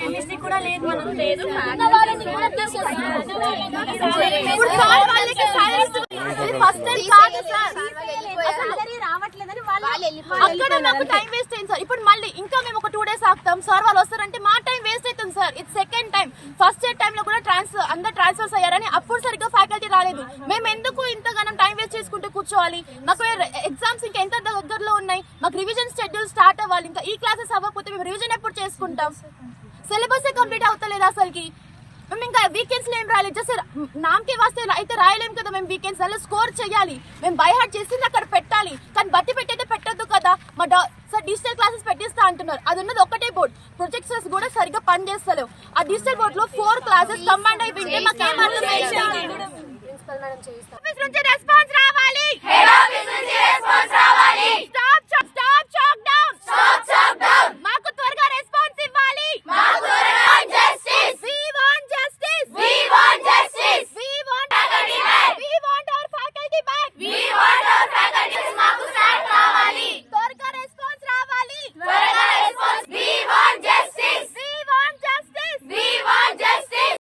Chemistry కూడా లేదు మనకు లేదు. కాదు సార్. రావట్లేదని అక్కడ నాకు టైం వేస్ట్ అయింది సార్. ఇప్పుడు మళ్ళీ ఇంకా మేము ఒక టూ డేస్ ఆగుతాం. సార్ వాళ్ళు వస్తారంటే మా టైం వేస్ట్ అవుతుంది సార్. ఇది second time first year time లో కూడా ట్రాన్స్ఫర్ అందరు ట్రాన్స్ఫర్స్ అయ్యారని అప్పుడు సరిగ్గా ఫ్యాకల్టీ రాలేదు. మేము ఎందుకు ఇంతగానం చేసుకుంటూ కూర్చోవాలి. మాకు ఎగ్జామ్స్ ఇంకా ఎంత దగ్గరలో ఉన్నాయి? మాకు రివిజన్ షెడ్యూల్ స్టార్ట్ అవ్వాలి. ఇంకా ఈ క్లాసెస్ అవ్వకపోతే మేము రివిజన్ ఎప్పుడు చేసుకుంటాం? సిలబస్ కంప్లీట్ అవుతలేదు అసలుకి. మేము ఇంకా వీకెండ్స్లో ఏం రాయాలి జస్ట్ నామకే వాస్తే అయితే రాయలేం కదా మేము వీకెండ్స్ అలా స్కోర్ చేయాలి. మేము బై హార్ట్ చేసింది అక్కడ పెట్టాలి. కానీ బట్టి పెట్టేది పెట్టద్దు కదా. మా డా సార్ డిజిటల్ క్లాసెస్ పెట్టిస్తా అంటున్నారు. అది ఉన్నది ఒకటే బోర్డ్ ప్రొజెక్టర్స్ కూడా సరిగ్గా పనిచేస్తలేవు. ఆ డిజిటల్ బోర్డ్లో ఫోర్ క్లాసెస్ కంబైండ్ అయిపోయింది. మాకు అర్థం ప్రిన్సిపల్ మేడం చేయిస్తాం నుంచి రెస్పాన్స్ రావాలి.